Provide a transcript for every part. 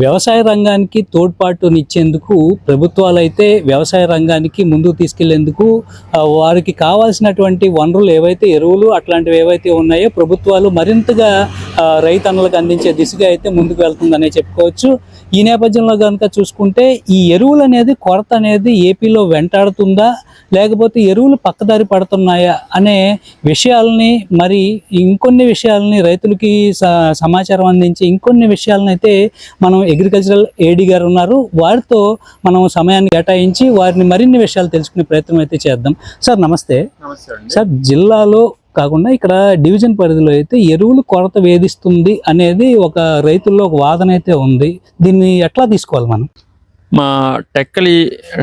వ్యవసాయ రంగానికి తోడ్పాటునిచ్చేందుకు ప్రభుత్వాలు అయితే వ్యవసాయ రంగానికి ముందుకు తీసుకెళ్ళేందుకు వారికి కావాల్సినటువంటి వనరులు ఏవైతే ఎరువులు అట్లాంటివి ఏవైతే ఉన్నాయో ప్రభుత్వాలు మరింతగా రైతన్నలకు రైతన్నులకు అందించే దిశగా అయితే ముందుకు వెళ్తుందనే చెప్పుకోవచ్చు. ఈ నేపథ్యంలో కనుక చూసుకుంటే ఈ ఎరువులు అనేది కొరత అనేది ఏపీలో వెంటాడుతుందా? లేకపోతే ఎరువులు పక్కదారి పడుతున్నాయా అనే విషయాల్ని మరి ఇంకొన్ని విషయాల్ని రైతులకి స- సమాచారం అందించి ఇంకొన్ని విషయాలను అయితే మనం అగ్రికల్చరల్ ఏడి గారు ఉన్నారు. వారితో మనం సమయాన్ని కేటాయించి వారిని మరిన్ని విషయాలు తెలుసుకునే ప్రయత్నం అయితే చేద్దాం. సార్ నమస్తే. సార్ జిల్లాలో కాకుండా ఇక్కడ డివిజన్ పరిధిలో అయితే ఎరువులు కొరత వేధిస్తుంది అనేది ఒక రైతుల్లో ఒక వాదన అయితే ఉంది. దీన్ని ఎట్లా తీసుకోవాలి మనం? మా టెక్కలి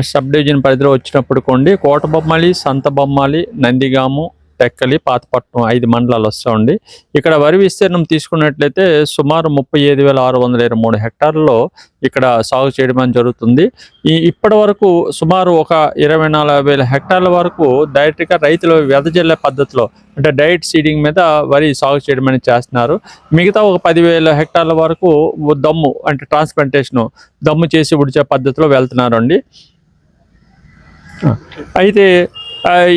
సబ్ డివిజన్ పరిధిలో వచ్చినప్పుడు కొండి కోటబొమ్మాలి సంత బొమ్మాలి నందిగాము టెక్కలి పాతపట్నం ఐదు మండలాలు వస్తామండి ఇక్కడ వరి విస్తీర్ణం తీసుకున్నట్లయితే సుమారు ముప్పై ఐదు వేల ఆరు వందల ఇరవై మూడు హెక్టార్లలో ఇక్కడ సాగు చేయడం అనేది జరుగుతుంది. ఈ ఇప్పటి వరకు సుమారు ఒక ఇరవై నాలుగు వేల హెక్టార్ల వరకు డైరెక్ట్గా రైతులు వెదజల్లే పద్ధతిలో అంటే డైట్ సీడింగ్ మీద వరి సాగు చేయడం అనేది చేస్తున్నారు. మిగతా ఒక పదివేల హెక్టార్ల వరకు దమ్ము అంటే ట్రాన్స్ప్లాంటేషను దమ్ము చేసి ఉడిచే పద్ధతిలో వెళ్తున్నారు అండి అయితే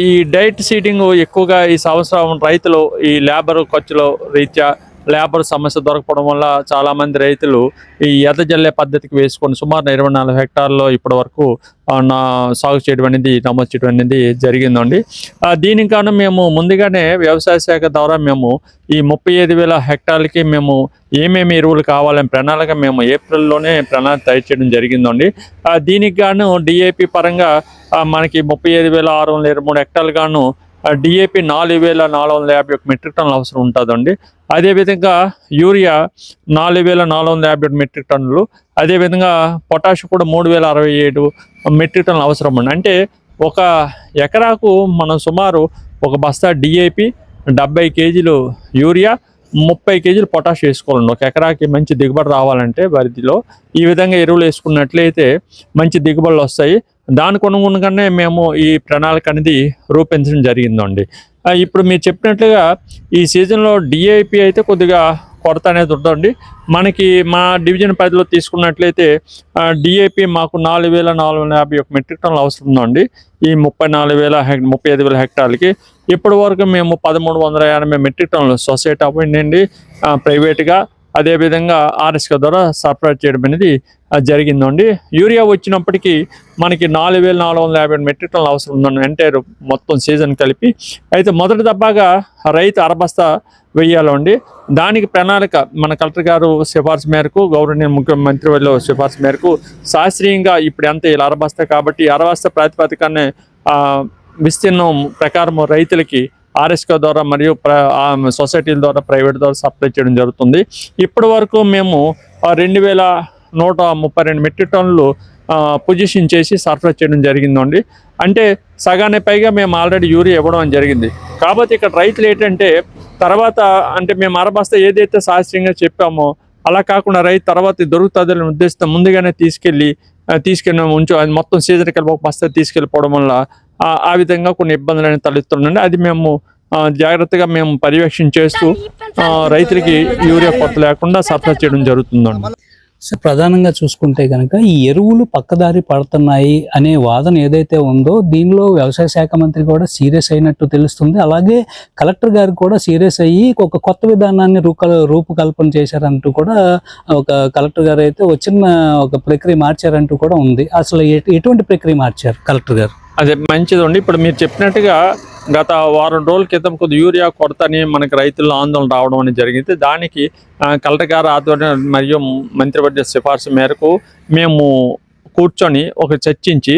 ఈ డైట్ సీడింగ్ ఎక్కువగా ఈ సంవత్సరం రైతులు ఈ లేబర్ ఖర్చులో రీత్యా లేబర్ సమస్య దొరకపోవడం వల్ల చాలా మంది రైతులు ఈ ఎద జల్లే పద్ధతికి వేసుకొని సుమారు ఇరవై నాలుగు హెక్టార్లో ఇప్పటి వరకు నా సాగు చేయడం అనేది నమోదు చేయడం అనేది జరిగిందండి. దీనికన్నా దీనికి మేము ముందుగానే వ్యవసాయ శాఖ ద్వారా మేము ఈ ముప్పై ఐదు వేల హెక్టార్లకి మేము ఏమేమి ఎరువులు కావాలని ప్రణాళిక మేము ఏప్రిల్లోనే ప్రణాళిక తయారు చేయడం జరిగిందండి. దీనికి గాను డిఏపి పరంగా మనకి ముప్పై ఐదు వేల ఆరు వందల ఇరవై మూడు హెక్టార్లు గాను డిఏపి నాలుగు వేల నాలుగు వందల యాభై ఒక మెట్రిక్ టన్నులు అవసరం ఉంటుందండి. అదేవిధంగా యూరియా నాలుగు వేల నాలుగు వందల యాభై ఒకటి మెట్రిక్ టన్నులు అదేవిధంగా పొటాష్ కూడా మూడు వేల అరవై ఏడు మెట్రిక్ టన్నులు అవసరం అండి. అంటే ఒక ఎకరాకు మనం సుమారు ఒక బస్తా డిఏపి డెబ్బై కేజీలు యూరియా ముప్పై కేజీలు పొటాష్ వేసుకోవాలండి. ఒక ఎకరాకి మంచి దిగుబడి రావాలంటే వరిదిలో ఈ విధంగా ఎరువులు వేసుకున్నట్లయితే మంచి దిగుబడులు వస్తాయి. దానికి అనుగుణంగానే మేము ఈ ప్రణాళిక అనేది రూపొందించడం జరిగిందండి. ఇప్పుడు మీరు చెప్పినట్లుగా ఈ సీజన్లో డిఐపి అయితే కొద్దిగా కొరత అనేది ఉందండి. మనకి మా డివిజన్ పరిధిలో తీసుకున్నట్లయితే డిఏపి మాకు నాలుగు వేల నాలుగు వందల యాభై ఒక మెట్రిక్ టన్నులు అవసరం ఉందండి. ఈ ముప్పై నాలుగు వేల ముప్పై ఐదు వేల హెక్టార్లకి. ఇప్పటి వరకు మేము పదమూడు వందల ఎనభై మెట్రిక్ టన్నులు సొసైటీ అవ్వండి ప్రైవేట్గా అదేవిధంగా ఆర్ఎస్క ద్వారా సరఫరా చేయడం అనేది జరిగిందండి. యూరియా వచ్చినప్పటికీ మనకి నాలుగు వేల నాలుగు వందల యాభై మెట్రిక్ టన్నులు అవసరం ఉందండి ఎంటైర్ మొత్తం సీజన్ కలిపి. అయితే మొదటి దబ్బాగా రైతు అరబస్తా వెయ్యాలండి. దానికి ప్రణాళిక మన కలెక్టర్ గారు సిఫార్సు మేరకు గౌరవనీయ ముఖ్యమంత్రి వాళ్ళు సిఫార్సు మేరకు శాస్త్రీయంగా ఇప్పుడు ఎంత ఇలా అరబస్తా కాబట్టి అరబస్తా ప్రాతిపదికనే విస్తీర్ణం ప్రకారం రైతులకి ఆర్ఎస్కో ద్వారా మరియు ప్ర ఆ, సొసైటీల ద్వారా ప్రైవేట్ ద్వారా సప్లై చేయడం జరుగుతుంది. ఇప్పటి వరకు మేము రెండు వేల నూట ముప్పై రెండు మెట్రిక్ టన్నులు పొజిషన్ చేసి సరఫరా చేయడం జరిగిందండి. అంటే సగానే పైగా మేము ఆల్రెడీ యూరియా ఇవ్వడం జరిగింది. కాబట్టి ఇక్కడ రైతులు ఏంటంటే తర్వాత అంటే మేము అరబస్తా ఏదైతే శాస్త్రీయంగా చెప్పామో అలా కాకుండా రైతు తర్వాత దొరుకుతుందని ఉద్దేశంతో ముందుగానే తీసుకెళ్ళి తీసుకెళ్ళి ఉంచు అది మొత్తం సీజన్ కలిపి ఒక బస్తా తీసుకెళ్ళిపోవడం వల్ల ఆ ఆ విధంగా కొన్ని ఇబ్బందులు అనేవి తలెత్తుండండి అది మేము జాగ్రత్తగా మేము పర్యవేక్షణ చేస్తూ ఆ, రైతులకి యూరియా కొత్త లేకుండా సరఫరా చేయడం జరుగుతుందండి. సో ప్రధానంగా చూసుకుంటే కనుక ఈ ఎరువులు పక్కదారి పడుతున్నాయి అనే వాదన ఏదైతే ఉందో దీనిలో వ్యవసాయ శాఖ మంత్రి కూడా సీరియస్ అయినట్టు తెలుస్తుంది. అలాగే కలెక్టర్ గారు కూడా సీరియస్ అయ్యి ఒక కొత్త విధానాన్ని రూక రూపకల్పన చేశారంటూ కూడా ఒక కలెక్టర్ గారు అయితే వచ్చిన ఒక ప్రక్రియ మార్చారంటూ కూడా ఉంది. అసలు ఎటువంటి ప్రక్రియ మార్చారు కలెక్టర్ గారు? అదే మంచిదండి. ఇప్పుడు మీరు చెప్పినట్టుగా గత వారం రోజుల క్రితం కొద్ది యూరియా కొరతని మనకు రైతుల్లో ఆందోళన రావడం అనేది జరిగింది. దానికి కలెక్టర్ గారు ఆధ్వర్యం మరియు మంత్రివర్గ సిఫార్సు మేరకు మేము కూర్చొని ఒక చర్చించి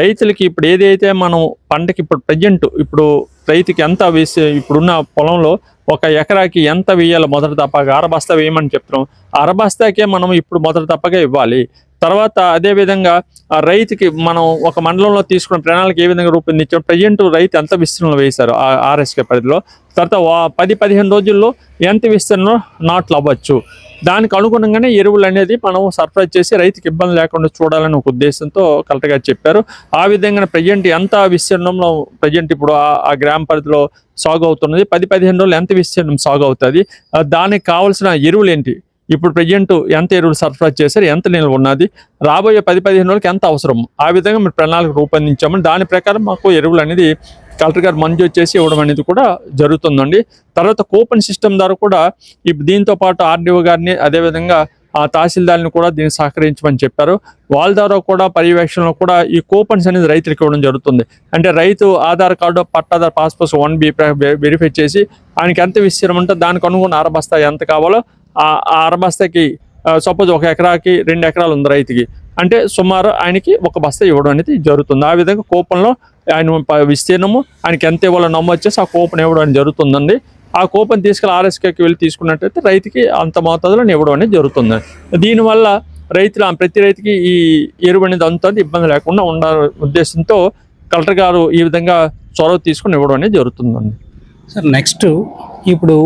రైతులకి ఇప్పుడు ఏదైతే మనం పంటకి ఇప్పుడు ప్రజెంట్ ఇప్పుడు రైతుకి ఎంత వేసి ఇప్పుడున్న పొలంలో ఒక ఎకరాకి ఎంత వేయాలి మొదటి తప్పగా అరబస్తా వేయమని చెప్తున్నాం. అరబస్తాకే మనం ఇప్పుడు మొదటి తప్పగా ఇవ్వాలి. తర్వాత అదే విధంగా ఆ రైతుకి మనం ఒక మండలంలో తీసుకున్న ప్రణాళిక ఏ విధంగా రూపొందించాం ప్రజెంట్ రైతు ఎంత విస్తీర్ణంలో వేశారు ఆ ఆర్ఎస్కే పరిధిలో. తర్వాత వా- పది పదిహేను రోజుల్లో ఎంత విస్తీర్ణంలో నాట్లు అవ్వచ్చు. దానికి అనుగుణంగానే ఎరువులు అనేది మనం సరఫరా చేసి రైతుకి ఇబ్బంది లేకుండా చూడాలని ఒక ఉద్దేశంతో కలెక్టర్ గారు చెప్పారు. ఆ విధంగా ప్రజెంట్ ఎంత విస్తీర్ణంలో ప్రజెంట్ ఇప్పుడు ఆ- గ్రామ పరిధిలో సాగు అవుతున్నది. పది పదిహేను రోజులు ఎంత విస్తీర్ణం సాగు అవుతుంది? దానికి కావాల్సిన ఎరువులు ఏంటి? ఇప్పుడు ప్రజెంట్ ఎంత ఎరువులు సరఫరా చేశారు ఎంత నిల్వ ఉన్నది రాబోయే పది పదిహేను రోజులకి ఎంత అవసరం? ఆ విధంగా మీరు ప్రణాళిక రూపొందించామని దాని ప్రకారం మాకు ఎరువులు అనేది కలెక్టర్ గారు మంజూరు చేసి ఇవ్వడం అనేది కూడా జరుగుతుందండి. తర్వాత కూపన్ సిస్టమ్ ద్వారా కూడా ఇప్పుడు దీంతో పాటు ఆర్డీఓ గారిని అదేవిధంగా ఆ తహసీల్దార్ని కూడా దీన్ని సహకరించమని చెప్పారు. వాళ్ళ ద్వారా కూడా పర్యవేక్షణలో కూడా ఈ కూపన్స్ అనేది రైతులకు ఇవ్వడం జరుగుతుంది. అంటే రైతు ఆధార్ కార్డు పట్టాదార్ పాస్పోర్ట్ వన్ బి వెరిఫై చేసి ఆయనకి ఎంత విస్తీర్ణం ఉంటే దానికి అనుగుణ ఆరబస్తా ఎంత కావాలో ఆ అర బస్తాకి సపోజ్ ఒక ఎకరాకి రెండు ఎకరాలు ఉంది రైతుకి. అంటే సుమారు ఆయనకి ఒక బస్తా ఇవ్వడం అనేది జరుగుతుంది. ఆ విధంగా కూపన్లో ఆయన విస్తీర్ణము ఆయనకి ఎంత ఇవ్వాలో నమ్మొచ్చేసి ఆ కూపన్ ఇవ్వడం అనేది జరుగుతుందండి. ఆ కూపన్ తీసుకెళ్ళి ఆర్ఎస్కేకి వెళ్ళి తీసుకున్నట్టయితే రైతుకి అంత మోతాదులో ఇవ్వడం అనేది జరుగుతుంది. దీనివల్ల రైతులు ప్రతి రైతుకి ఈ ఎరువు అనేది అంత ఇబ్బంది లేకుండా ఉండాల ఉద్దేశంతో కలెక్టర్ గారు ఈ విధంగా చొరవ తీసుకుని ఇవ్వడం అనేది జరుగుతుందండి. సార్ నెక్స్ట్ ఇప్పుడు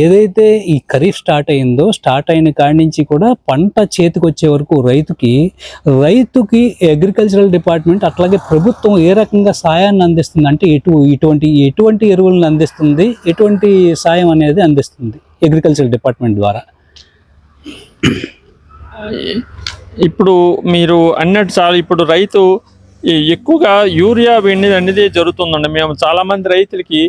ఏదైతే ఈ ఖరీఫ్ స్టార్ట్ అయిందో స్టార్ట్ అయిన కాడి నుంచి కూడా పంట చేతికి వచ్చే వరకు రైతుకి రైతుకి అగ్రికల్చరల్ డిపార్ట్మెంట్ అట్లాగే ప్రభుత్వం ఏ రకంగా సాయాన్ని అందిస్తుంది అంటే ఎటు ఇటువంటి ఎటువంటి ఎరువులను అందిస్తుంది ఎటువంటి సాయం అనేది అందిస్తుంది అగ్రికల్చర్ డిపార్ట్మెంట్ ద్వారా? ఇప్పుడు మీరు అన్నట్టు చాలా ఇప్పుడు రైతు ఎక్కువగా యూరియా వెండి అనేది జరుగుతుందండి. మేము చాలామంది రైతులకి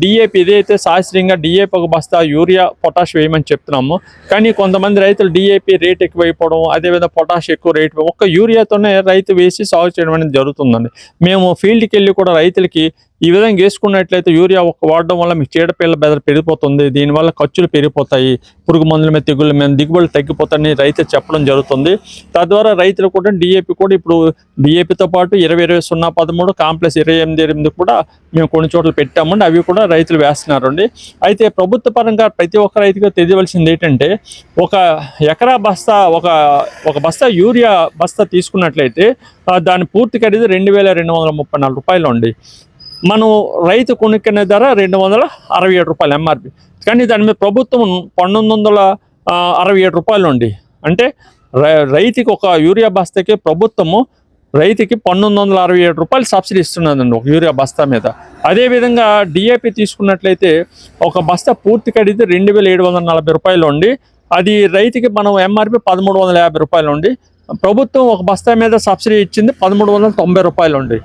డిఏపి ఇదైతే శాస్త్రీయంగా డిఏపి ఒక బస్తా యూరియా పొటాష్ వేయమని చెప్తున్నాము. కానీ కొంతమంది రైతులు డిఏపి రేట్ ఎక్కువైపోవడం అదేవిధంగా పొటాష్ ఎక్కువ రేట్ ఒక్క యూరియాతోనే రైతు వేసి సాగు చేయడం అనేది జరుగుతుందండి. మేము ఫీల్డ్కి వెళ్ళి కూడా రైతులకి ఈ విధంగా వేసుకున్నట్లయితే యూరియా ఒక వాడడం వల్ల మీకు చీడపిల్ల బెదర పెరిగిపోతుంది. దీనివల్ల ఖర్చులు పెరిగిపోతాయి. పురుగు మందుల మీద తెగుళ్ళ మీద దిగుబడులు తగ్గిపోతాయని రైతు చెప్పడం జరుగుతుంది. తద్వారా రైతులు కూడా డిఏపి కూడా ఇప్పుడు డిఏపితో పాటు ఇరవై ఇరవై సున్నా పదమూడు కాంప్లెక్స్ ఇరవై ఎనిమిది ఎనిమిది కూడా మేము కొన్ని చోట్ల పెట్టామండి. అవి కూడా రైతులు వేస్తున్నారండి. అయితే ప్రభుత్వ పరంగా ప్రతి ఒక్క రైతుగా తెలియవలసింది ఏంటంటే ఒక ఎకరా బస్తా ఒక ఒక బస్తా యూరియా బస్తా తీసుకున్నట్లయితే దాని పూర్తి ఖరీదు రెండు వేల రెండు వందల ముప్పై నాలుగు రూపాయలు అండి. మనం రైతు కొనుక్కునే ధర రెండు వందల అరవై ఏడు రూపాయలు ఎంఆర్పి కానీ దాని మీద ప్రభుత్వం పంతొమ్మిది వందల అరవై ఏడు రూపాయలు ఉండి అంటే రై- రైతుకి ఒక యూరియా బస్తాకి ప్రభుత్వము రైతుకి పంతొమ్మిది వందల అరవై ఏడు రూపాయలు సబ్సిడీ ఇస్తున్నదండి ఒక యూరియా బస్తా మీద. అదేవిధంగా డిఏపి తీసుకున్నట్లయితే ఒక బస్తా పూర్తి కడితే రెండు వేల ఏడు వందల నలభై రూపాయలు ఉండి అది రైతుకి మనం ఎంఆర్పి పదమూడు వందల యాభై రూపాయలు ఉండి ప్రభుత్వం ఒక బస్తా మీద సబ్సిడీ ఇచ్చింది పదమూడు వందల తొంభై రూపాయలు ఉండి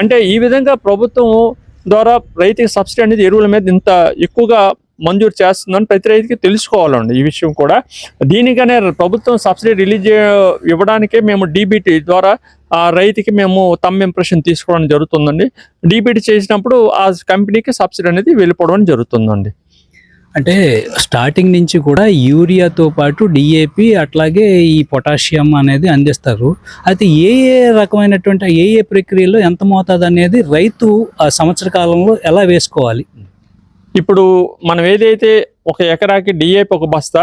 అంటే ఈ విధంగా ప్రభుత్వం ద్వారా రైతుకి సబ్సిడీ అనేది ఎరువుల మీద ఇంత ఎక్కువగా మంజూరు చేస్తుందని ప్రతి రైతుకి తెలుసుకోవాలండి ఈ విషయం కూడా. దీనికనే ప్రభుత్వం సబ్సిడీ రిలీజ్ ఇవ్వడానికే మేము డీబీటీ ద్వారా ఆ రైతుకి మేము తమ్ ఇంప్రెషన్ తీసుకోవడం జరుగుతుందండి. డీబీటీ చేసినప్పుడు ఆ కంపెనీకి సబ్సిడీ అనేది వెళ్ళిపోవడం జరుగుతుందండి. అంటే స్టార్టింగ్ నుంచి కూడా యూరియాతో పాటు డిఏపి అట్లాగే ఈ పొటాషియం అనేది అందిస్తారు. అయితే ఏ ఏ రకమైనటువంటి ఏ ఏ ప్రక్రియలో ఎంత మోతాదు అనేది రైతు ఆ సంవత్సర కాలంలో ఎలా వేసుకోవాలి? ఇప్పుడు మనం ఏదైతే ఒక ఎకరాకి డిఏపి ఒక బస్తా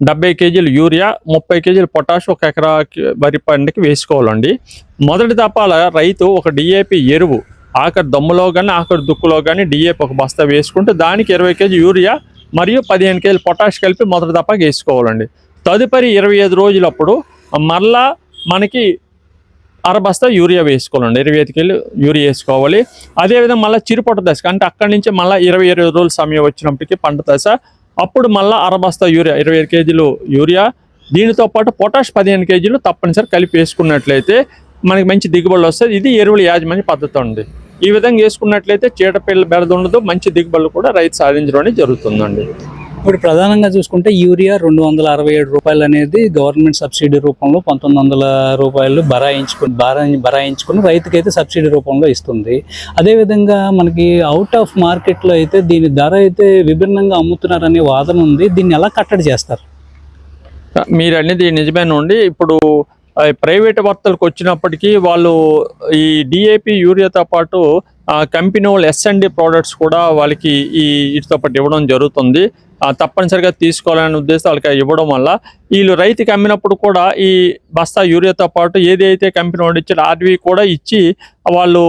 డెబ్బై కేజీలు యూరియా ముప్పై కేజీలు పొటాష్ ఒక ఎకరాకి వరి పంటకి వేసుకోవాలండి. మొదటి తపాల రైతు ఒక డిఏపి ఎరువు ఆఖరి దమ్ములో కానీ ఆఖరి దుక్కులో కానీ డిఏపి ఒక బస్తా వేసుకుంటే దానికి ఇరవై కేజీ యూరియా మరియు పదిహేను కేజీలు పొటాష్ కలిపి మొదటి దపాకి వేసుకోవాలండి. తదుపరి ఇరవై ఐదు రోజులప్పుడు మళ్ళా మనకి అరబస్తా యూరియా వేసుకోవాలండి. ఇరవై ఐదు కేజీలు యూరియా వేసుకోవాలి. అదేవిధంగా మళ్ళీ చిరుపొట్ట దశ అంటే అక్కడి నుంచి మళ్ళీ ఇరవై ఇరవై రోజుల సమయం వచ్చినప్పటికీ పంట దశ అప్పుడు మళ్ళీ అరబస్తా యూరియా ఇరవై ఐదు కేజీలు యూరియా. దీనితో పాటు పొటాష్ పదిహేను కేజీలు తప్పనిసరి కలిపి వేసుకున్నట్లయితే మనకి మంచి దిగుబడులు వస్తుంది ఇది ఎరువుల యాజమాన్య పద్ధతి ఉంది ఈ విధంగా వేసుకున్నట్లయితే చీడపిల్ల బెరద ఉండదు మంచి దిగుబడులు కూడా రైతు సాధించడం జరుగుతుందండి. ఇప్పుడు ప్రధానంగా చూసుకుంటే యూరియా రెండు వందల అరవై ఏడు రూపాయలు అనేది గవర్నమెంట్ సబ్సిడీ రూపంలో పంతొమ్మిది వందల రూపాయలు బరాయించుకుని బరా బరాయించుకుని రైతుకైతే సబ్సిడీ రూపంలో ఇస్తుంది. అదేవిధంగా మనకి అవుట్ ఆఫ్ మార్కెట్లో అయితే దీని ధర అయితే విభిన్నంగా అమ్ముతున్నారనే వాదన ఉంది. దీన్ని ఎలా కట్టడి చేస్తారు? మీరు అనేది నిజమేనండి. ఇప్పుడు ప్రైవేట్ వర్తలకు వచ్చినప్పటికీ వాళ్ళు ఈ డిఏపి యూరియాతో పాటు కంపెనీ వాళ్ళు ఎస్ఎండి ప్రోడక్ట్స్ కూడా వాళ్ళకి ఈ వీటితో పాటు ఇవ్వడం జరుగుతుంది. తప్పనిసరిగా తీసుకోవాలనే ఉద్దేశం వాళ్ళకి ఇవ్వడం వల్ల వీళ్ళు రైతుకి అమ్మినప్పుడు కూడా ఈ బస్తా యూరియాతో పాటు ఏదైతే కంపెనీ వాడు ఇచ్చారో ఆర్వి కూడా ఇచ్చి వాళ్ళు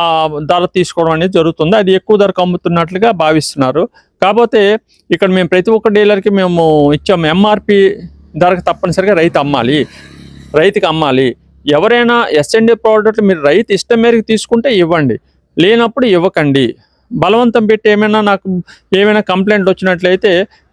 ఆ ధర తీసుకోవడం అనేది జరుగుతుంది. అది ఎక్కువ ధరకు అమ్ముతున్నట్లుగా భావిస్తున్నారు. కాకపోతే ఇక్కడ మేము ప్రతి ఒక్క డీలర్కి మేము ఇచ్చాము. ఎంఆర్పి ధరకు తప్పనిసరిగా రైతు అమ్మాలి. రైతుకి అమ్మాలి. ఎవరైనా ఎస్ఎండి ప్రోడక్ట్లు మీరు రైతు ఇష్టం మేరకు తీసుకుంటే ఇవ్వండి. లేనప్పుడు ఇవ్వకండి. బలవంతం పెట్టి ఏమైనా నాకు ఏమైనా కంప్లైంట్ వచ్చినట్లయితే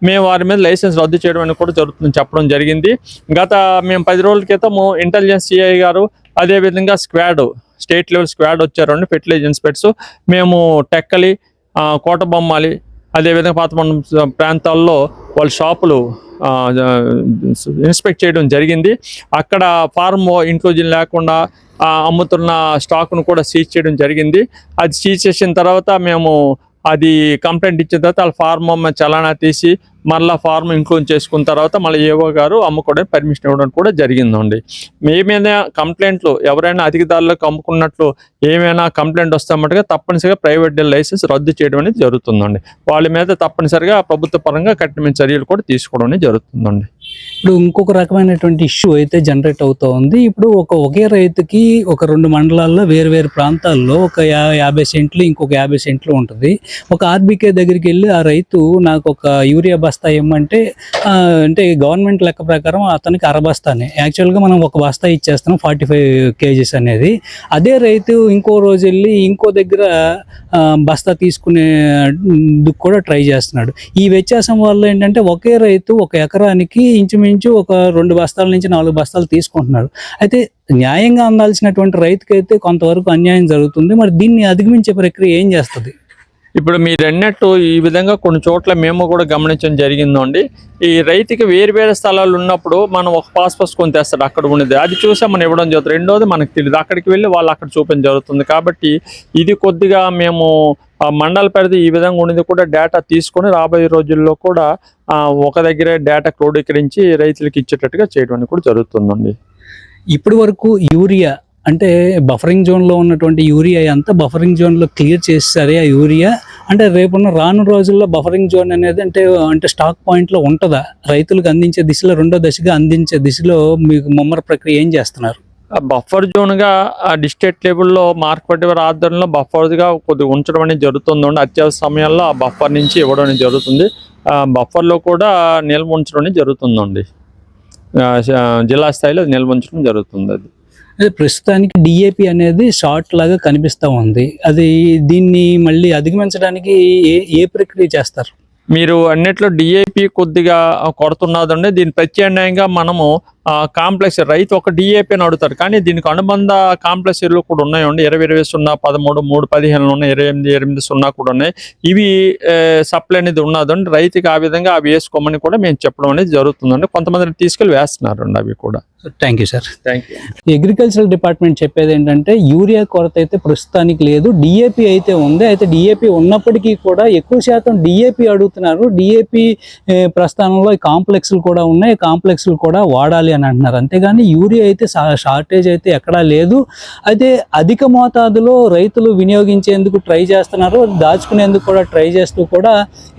మేము వారి మీద లైసెన్స్ రద్దు చేయడం అనేది కూడా జరుగుతుంది చెప్పడం జరిగింది. గత మేము పది రోజుల క్రితము ఇంటెలిజెన్స్ సిఐ గారు అదేవిధంగా స్క్వాడ్ స్టేట్ లెవెల్ స్క్వాడ్ వచ్చారండి ఫెర్టిలైజర్ ఇన్స్పెక్టర్స్ మేము టెక్కలి కోట కోటబొమ్మాలి అదేవిధంగా పాతమండం ప్రాంతాల్లో వాళ్ళ షాపులు ఇన్స్పెక్ట్ చేయడం జరిగింది. అక్కడ ఫార్మ్ ఇంక్లూజన్ లేకుండా అమ్ముతున్న స్టాక్ను కూడా సీజ్ చేయడం జరిగింది. అది సీజ్ చేసిన తర్వాత మేము అది కంప్లైంట్ ఇచ్చిన తర్వాత వాళ్ళ ఫార్మ్ చలానా తీసి మళ్ళీ ఫార్మ్ ఇంక్లూడ్ చేసుకున్న తర్వాత మళ్ళీ ఏవో గారు అమ్ముకోవడానికి పర్మిషన్ ఇవ్వడం కూడా జరిగిందండి. ఏమైనా కంప్లైంట్లు ఎవరైనా అధిక ధరలకు అమ్ముకున్నట్లు ఏమైనా కంప్లైంట్ వస్తే మటుగా తప్పనిసరిగా ప్రైవేట్ డీల్ లైసెన్స్ రద్దు చేయడం అనేది జరుగుతుందండి. వాళ్ళ మీద తప్పనిసరిగా ప్రభుత్వ పరంగా కఠినమైన చర్యలు కూడా తీసుకోవడం అనేది జరుగుతుందండి. ఇప్పుడు ఇంకొక రకమైనటువంటి ఇష్యూ అయితే జనరేట్ అవుతూ ఉంది. ఇప్పుడు ఒక ఒకే రైతుకి ఒక రెండు మండలాల్లో వేరు వేరు ప్రాంతాల్లో ఒక యాభై సెంట్లు ఇంకొక యాభై సెంట్లు ఉంటుంది. ఒక ఆర్బీకే దగ్గరికి వెళ్ళి ఆ రైతు నాకు ఒక యూరియా బస్తా ఇవ్వమంటే అంటే గవర్నమెంట్ లెక్క ప్రకారం అతనికి అర బస్తానే. యాక్చువల్గా మనం ఒక బస్తా ఇచ్చేస్తాం ఫార్టీ ఫైవ్ కేజీస్ అనేది. అదే రైతు ఇంకో రోజు వెళ్ళి ఇంకో దగ్గర బస్తా తీసుకునే కూడా ట్రై చేస్తున్నాడు. ఈ వ్యత్యాసం వల్ల ఏంటంటే ఒకే రైతు ఒక ఎకరానికి ఇంచుమించు ఒక రెండు బస్తాల నుంచి నాలుగు బస్తాలు తీసుకుంటున్నాడు. అయితే న్యాయంగా అందాల్సినటువంటి రైతుకైతే కొంతవరకు అన్యాయం జరుగుతుంది. మరి దీన్ని అధిగమించే ప్రక్రియ ఏం చేస్తుంది? ఇప్పుడు మీరు అన్నట్టు ఈ విధంగా కొన్ని చోట్ల మేము కూడా గమనించడం జరిగిందండి. ఈ రైతుకి వేరు వేరే స్థలాలు ఉన్నప్పుడు మనం ఒక పాస్ పాస్ కొని తెస్తాడు అక్కడ ఉండేది. అది చూసా మనం ఇవ్వడం జరుగుతుంది. రెండోది మనకు తెలియదు అక్కడికి వెళ్ళి వాళ్ళు అక్కడ చూపించడం జరుగుతుంది. కాబట్టి ఇది కొద్దిగా మేము మండల పరిధి ఈ విధంగా ఉన్నది కూడా డేటా తీసుకొని రాబోయే రోజుల్లో కూడా ఒక దగ్గరే డేటా క్రోడీకరించి రైతులకు ఇచ్చేటట్టుగా చేయడం కూడా జరుగుతుందండి. ఇప్పటి వరకు యూరియా అంటే బఫరింగ్ జోన్లో ఉన్నటువంటి యూరియా అంతా బఫరింగ్ జోన్లో క్లియర్ చేసేసారే ఆ యూరియా అంటే రేపున్న రాను రోజుల్లో బఫరింగ్ జోన్ అనేది అంటే అంటే స్టాక్ పాయింట్లో ఉంటుందా? రైతులకు అందించే దిశలో రెండో దశగా అందించే దిశలో మీకు ముమ్మర ప్రక్రియ ఏం చేస్తున్నారు? బఫర్ జోన్గా ఆ డిస్ట్రిక్ట్ లెవెల్లో మార్కెట్ ఆధ్వర్యంలో బఫర్గా కొద్దిగా ఉంచడం అనేది జరుగుతుంది. అత్యవసర సమయాల్లో ఆ బఫర్ నుంచి ఇవ్వడం అనేది జరుగుతుంది. ఆ కూడా నిల్వ ఉంచడం అనేది జరుగుతుందండి. జిల్లా స్థాయిలో నిల్వ ఉంచడం జరుగుతుంది అది. అదే ప్రస్తుతానికి డిఏపి అనేది షార్ట్ లాగా కనిపిస్తూ ఉంది. అది దీన్ని మళ్ళీ అధిగమించడానికి ఏ ఏ ప్రక్రియ చేస్తారు? మీరు అన్నిట్లో డిఏపి కొద్దిగా కొడుతున్నదండి. దీని ప్రత్యామ్నాయంగా మనము కాంప్లెక్స్ రైతు ఒక డిఏపి అని అడుగుతారు కానీ దీనికి అనుబంధ కాంప్లెక్స్ ఎరువులు కూడా ఉన్నాయండి ఇరవై ఇరవై సున్నా పదమూడు మూడు పదిహేను ఉన్నాయి. ఇరవై ఎనిమిది ఎనిమిది సున్నా కూడా ఉన్నాయి. ఇవి సప్లై అనేది ఉన్నదండి రైతుకి ఆ విధంగా అవి వేసుకోమని కూడా మేము చెప్పడం అనేది జరుగుతుందండి. కొంతమంది తీసుకెళ్ళి వేస్తున్నారండి అవి కూడా. Thank you sir thank you agricultural department చెప్పేది ఏంటంటే యూరియా కొరత అయితే ప్రస్తుతానికి లేదు. డిఏపి అయితే ఉంది. అయితే డిఏపి ఉన్నప్పటికీ కూడా ఎక్కువ శాతం డిఏపి అడుగుతున్నారు. డిఏపి ప్రస్థానంలో ఈ కాంప్లెక్స్లు కూడా ఉన్నాయి. కాంప్లెక్స్లు కూడా వాడాలి అని అంటున్నారు. అంతేగాని యూరియా అయితే షార్టేజ్ అయితే ఎక్కడా లేదు. అయితే అధిక మోతాదులో రైతులు వినియోగించేందుకు ట్రై చేస్తున్నారు. దాచుకునేందుకు కూడా ట్రై చేస్తూ కూడా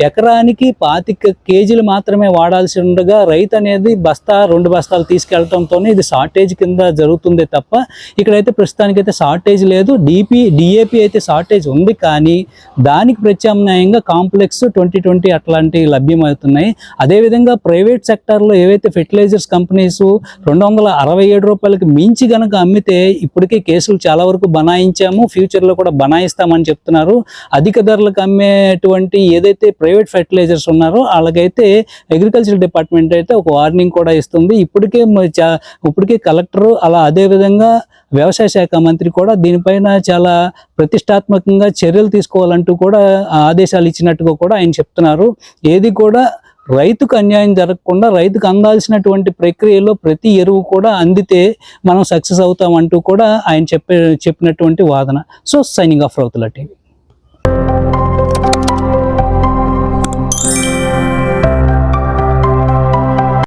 ఎకరానికి పాతిక కేజీలు మాత్రమే వాడాల్సి ఉండగా రైతు అనేది బస్తా రెండు బస్తాలు తీసుకెళ్ళడంతోనే ఇది షార్టేజ్ కింద జరుగుతుంది తప్ప ఇక్కడైతే ప్రస్తుతానికైతే షార్టేజ్ లేదు. డిపి డిఏపి అయితే షార్టేజ్ ఉంది కానీ దానికి ప్రత్యామ్నాయంగా కాంప్లెక్స్ ట్వంటీ ట్వంటీ అట్లాంటివి లభ్యమవుతున్నాయి. అదేవిధంగా ప్రైవేట్ సెక్టార్లో ఏవైతే ఫెర్టిలైజర్స్ కంపెనీస్ రెండు వందల అరవై ఏడు రూపాయలకి మించి గనక అమ్మితే ఇప్పటికే కేసులు చాలా వరకు బనాయించాము. ఫ్యూచర్లో కూడా బనాయిస్తామని చెప్తున్నారు. అధిక ధరలకు అమ్మేటువంటి ఏదైతే ప్రైవేట్ ఫెర్టిలైజర్స్ ఉన్నారో వాళ్ళకైతే అగ్రికల్చర్ డిపార్ట్మెంట్ అయితే ఒక వార్నింగ్ కూడా ఇస్తుంది. ఇప్పటికే చా- ఇప్పటికే కలెక్టర్ అలా అదే విధంగా వ్యవసాయ శాఖ మంత్రి కూడా దీనిపైన చాలా ప్రతిష్టాత్మకంగా చర్యలు తీసుకోవాలంటూ కూడా ఆదేశాలు ఇచ్చినట్టుగా కూడా ఆయన చెప్తున్నారు. ఏది కూడా రైతుకు అన్యాయం జరగకుండా రైతుకు అందాల్సినటువంటి ప్రక్రియలో ప్రతి ఎరువు కూడా అందితే మనం సక్సెస్ అవుతామంటూ కూడా ఆయన చెప్పే చెప్పినటువంటి వాదన. సో సైనింగ్ ఆఫ్ రౌతుల టీవీ.